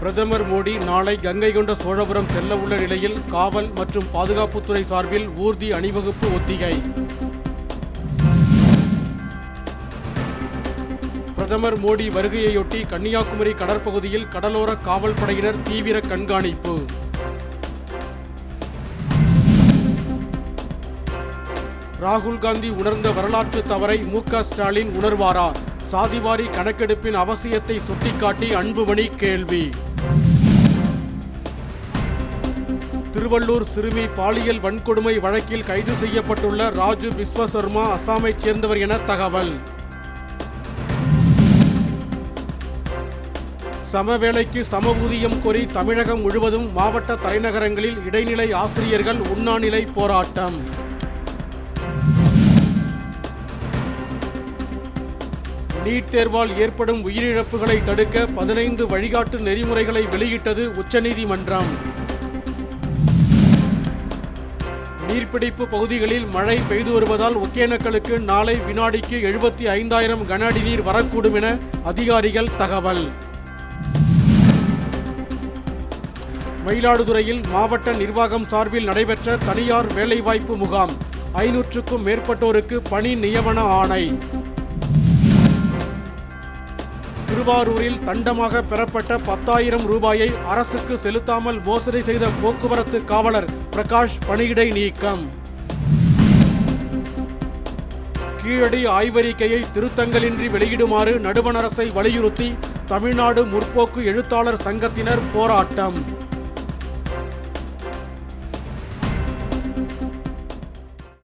பிரதமர் மோடி நாளை கங்கை கொண்ட சோழபுரம் செல்ல உள்ள நிலையில் காவல் மற்றும் பாதுகாப்புத்துறை சார்பில் ஊர்தி அணிவகுப்பு ஒத்திகை. பிரதமர் மோடி வருகையையொட்டி கன்னியாகுமரி கடற்பகுதியில் கடலோர காவல் படையினர் தீவிர கண்காணிப்பு. ராகுல் காந்தி உணர்ந்த வரலாற்று தவறை மு க ஸ்டாலின் உணர்வாரா? சாதிவாரி கணக்கெடுப்பின் அவசியத்தை சுட்டிக்காட்டி அன்புமணி கேள்வி. திருவள்ளூர் சிறுமி பாலியல் வன்கொடுமை வழக்கில் கைது செய்யப்பட்டுள்ள ராஜு விஸ்வசர்மா அசாமைச் சேர்ந்தவர் என தகவல். சமவேளைக்கு சம ஊதியம் கோரி தமிழகம் முழுவதும் மாவட்ட தலைநகரங்களில் இடைநிலை ஆசிரியர்கள் உண்ணாநிலை போராட்டம். நீட் தேர்வால் ஏற்படும் உயிரிழப்புகளை தடுக்க பதினைந்து வழிகாட்டு நெறிமுறைகளை வெளியிட்டது உச்சநீதிமன்றம். நீர்பிடிப்பு பகுதிகளில் மழை பெய்து வருவதால் ஒகேனக்கலுக்கு நாளை வினாடிக்கு எழுபத்தி ஐந்தாயிரம் கன அடி நீர் வரக்கூடும் என அதிகாரிகள் தகவல். மயிலாடுதுறையில் மாவட்ட நிர்வாகம் சார்பில் நடைபெற்ற தனியார் வேலைவாய்ப்பு முகாம். ஐநூற்றுக்கும் மேற்பட்டோருக்கு பணி நியமன ஆணை. திருவாரூரில் தண்டமாக பெறப்பட்ட பத்தாயிரம் ரூபாயை அரசுக்கு செலுத்தாமல் மோசடி செய்த போக்குவரத்து காவலர் பிரகாஷ் பணியிடை நீக்கம். கீழடி ஆய்வறிக்கையை திருத்தங்களின்றி வெளியிடுமாறு நடுவண் அரசை வலியுறுத்தி தமிழ்நாடு முற்போக்கு எழுத்தாளர் சங்கத்தினர் போராட்டம்.